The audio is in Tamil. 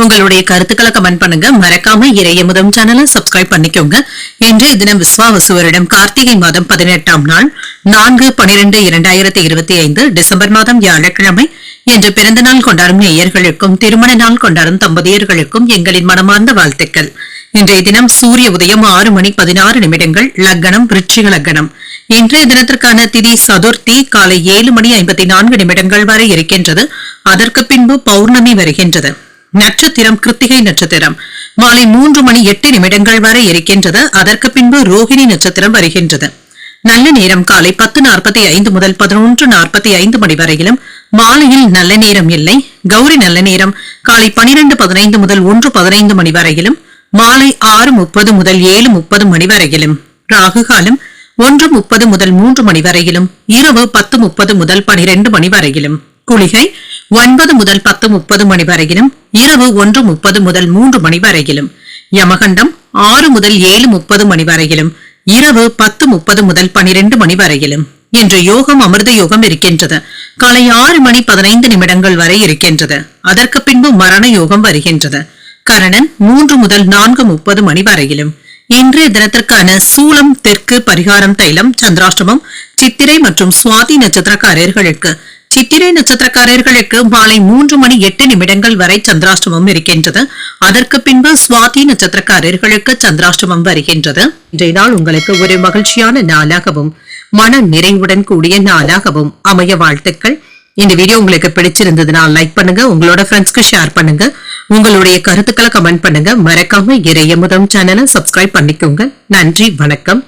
உங்களுடைய கருத்துக்களை கமெண்ட் பண்ணுங்க. மறக்காம இறையமுதம் சேனலை சப்ஸ்கிரைப் பண்ணிக்கோங்க. இன்றைய தினம் விஸ்வாவசுவரிடம் கார்த்திகை மாதம் பதினெட்டாம் நாள் நான்கு பனிரெண்டு இரண்டாயிரத்தி இருபத்தி ஐந்து டிசம்பர் மாதம் வியாழக்கிழமை. இன்று பிறந்த நாள் கொண்டாடும் நேயர்களுக்கும் திருமண நாள் கொண்டாடும் தம்பதியர்களுக்கும் எங்களின் மனமார்ந்த வாழ்த்துக்கள். இன்றைய தினம் சூரிய உதயம் ஆறு மணி பதினாறு நிமிடங்கள் லக்னம் விருட்சிக லக்னம் இன்றைய தினத்திற்கான திதி சதுர்த்தி காலை ஏழு மணி ஐம்பத்தி நான்கு நிமிடங்கள் வரை இருக்கின்றது. அதற்கு பின்பு பௌர்ணமி வருகின்றது. நட்சத்திரம் கிருத்திகை நட்சத்திரம். மாலை மூன்று மணி எட்டு நிமிடங்கள் வரை இருக்கின்றது. அதற்கு பின்பு ரோஹிணி நட்சத்திரம் வருகின்றது. நல்ல நேரம் காலை பத்து நாற்பத்தி ஐந்து முதல் பதினொன்று நாற்பத்தி ஐந்து மணி வரையிலும். மாலையில் நல்ல நேரம் இல்லை. கௌரி நல்ல நேரம். காலை பனிரெண்டு பதினைந்து முதல் ஒன்று பதினைந்து மணி வரையிலும். மாலை ஆறு முப்பது முதல் ஏழு முப்பது மணி வரையிலும். ராகு காலம் ஒன்று முப்பது முதல் மூன்று மணி வரையிலும். இரவு பத்து முப்பது முதல் பனிரெண்டு மணி வரையிலும். குளிகை ஒன்பது முதல் பத்து முப்பது மணி வரையிலும் இரவு ஒன்று முப்பது முதல் மூன்று மணி வரையிலும் யமகண்டம் ஆறு முதல் ஏழு முப்பது மணி வரையிலும் இரவு பத்து முப்பது முதல் பனிரெண்டு மணி வரையிலும் இன்று யோகம் அமிர்த யோகம் இருக்கின்றது. காலை ஆறு மணி பதினைந்து நிமிடங்கள் வரை இருக்கின்றது. அதற்கு பின்பு மரண யோகம் வருகின்றது. கரணன் மூன்று முதல் நான்கு முப்பது மணி வரையிலும். இன்றைய தினத்திற்கான சூளம் தெற்கு பரிகாரம் தைலம் சந்திராஷ்டமம் சித்திரை மற்றும் சுவாதி நட்சத்திரக்காரர்களுக்கு சித்திரை நட்சத்திரக்காரர்களுக்கு மாலை மூன்று மணி எட்டு நிமிடங்கள் வரை சந்திராஷ்டமம் இருக்கின்றது. அதற்கு பின்பு சுவாதி நட்சத்திரக்காரர்களுக்கு சந்திராஷ்டமம் வருகின்றது. இன்றைய நாள் உங்களுக்கு ஒரு மகிழ்ச்சியான நாளாகவும் மன நிறைவுடன் கூடிய நாளாகவும் அமைய வாழ்த்துக்கள். இந்த வீடியோ உங்களுக்கு பிடிச்சிருந்ததுன்னா லைக் பண்ணுங்க உங்களோட ஃப்ரெண்ட்ஸ்க்கு ஷேர் பண்ணுங்க உங்களுடைய கருத்துக்களை கமெண்ட் பண்ணுங்க. மறக்காம இறைய முதம் சேனலை சப்ஸ்கிரைப் பண்ணிக்கோங்க. நன்றி வணக்கம்.